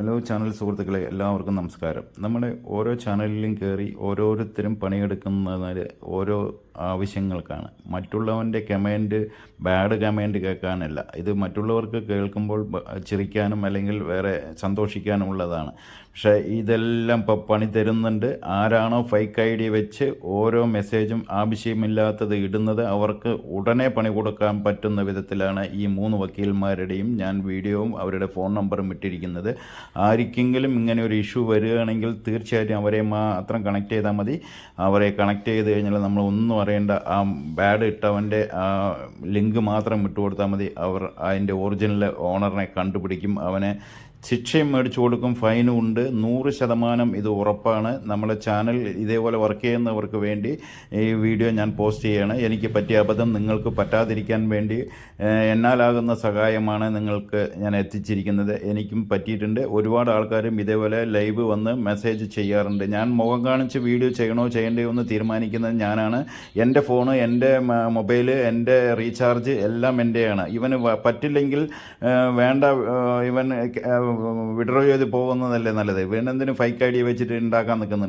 Hello channel സുഹൃത്തുക്കളെ എല്ലാവർക്കും നമസ്കാരം. നമ്മുടെ ഓരോ ചാനലിലും കയറി ഓരോരുത്തരും പണിയെടുക്കുന്നതിനാൽ ഓരോ ആവശ്യങ്ങൾക്കാണ്. മറ്റുള്ളവന്റെ കമന്റ് ബാഡ് കമന്റ് കേൾക്കാനല്ല. ഇത് മറ്റുള്ളവർക്ക് കേൾക്കുമ്പോൾ ചിരിക്കാനും അല്ലെങ്കിൽ വേറെ സന്തോഷിക്കാനുമുള്ളതാണ്. പക്ഷേ ഇതെല്ലാം ഇപ്പോൾ പണി തരുന്നുണ്ട്. ആരാണോ ഫൈക്ക് ഐ ഡി വെച്ച് ഓരോ മെസ്സേജും ആവശ്യമില്ലാത്തത് ഇടുന്നത് അവർക്ക് ഉടനെ പണി കൊടുക്കാൻ പറ്റുന്ന വിധത്തിലാണ് ഈ മൂന്ന് വക്കീൽമാരുടെയും ഞാൻ വീഡിയോയും അവരുടെ ഫോൺ നമ്പറും ഇട്ടിരിക്കുന്നത്. ആർക്കെങ്കിലും ഇങ്ങനെ ഒരു ഇഷ്യൂ വരികയാണെങ്കിൽ തീർച്ചയായിട്ടും അവരെ മാത്രം കണക്ട് ചെയ്താൽ മതി. അവരെ കണക്ട് ചെയ്ത് കഴിഞ്ഞാൽ നമ്മൾ ഒന്നും അറിയേണ്ട ആ ബാഡ് ഇട്ടവന്റെ ലിങ്ക് മാത്രം ഇട്ട് കൊടുത്താൽ മതി. അവർ അതിന്റെ ഒറിജിനൽ ഓണറിനെ കണ്ടുപിടിക്കും. അവനെ ശിക്ഷയും മേടിച്ചു കൊടുക്കും ഫൈനും ഉണ്ട്. നൂറ് ശതമാനം ഇത് ഉറപ്പാണ്. നമ്മളെ ചാനൽ ഇതേപോലെ വർക്ക് ചെയ്യുന്നവർക്ക് വേണ്ടി ഈ വീഡിയോ ഞാൻ പോസ്റ്റ് ചെയ്യാണ്. എനിക്ക് പറ്റിയ അബദ്ധം നിങ്ങൾക്ക് പറ്റാതിരിക്കാൻ വേണ്ടി എന്നാലാകുന്ന സഹായമാണ് നിങ്ങൾക്ക് ഞാൻ എത്തിച്ചിരിക്കുന്നത്. എനിക്കും പറ്റിയിട്ടുണ്ട്. ഒരുപാട് ആൾക്കാരും ഇതേപോലെ ലൈവ് വന്ന് മെസ്സേജ് ചെയ്യാറുണ്ട്. ഞാൻ മുഖം കാണിച്ച് വീഡിയോ ചെയ്യണോ ചെയ്യേണ്ടയോ എന്ന് തീരുമാനിക്കുന്നത് ഞാനാണ്. എന്റെ ഫോണ് എന്റെ മൊബൈൽ എന്റെ റീചാർജ് എല്ലാം എന്റെയാണ്. ഇവന് പറ്റില്ലെങ്കിൽ വേണ്ട ഇവൻ വിഡ്രോ ചെയ്ത് പോകുന്നതല്ലേ നല്ലത്? ഇവനെന്തിനും ഫൈക്ക് ഐ ഡി വെച്ചിട്ട് ഉണ്ടാക്കാൻ നിൽക്കുന്നുണ്ട്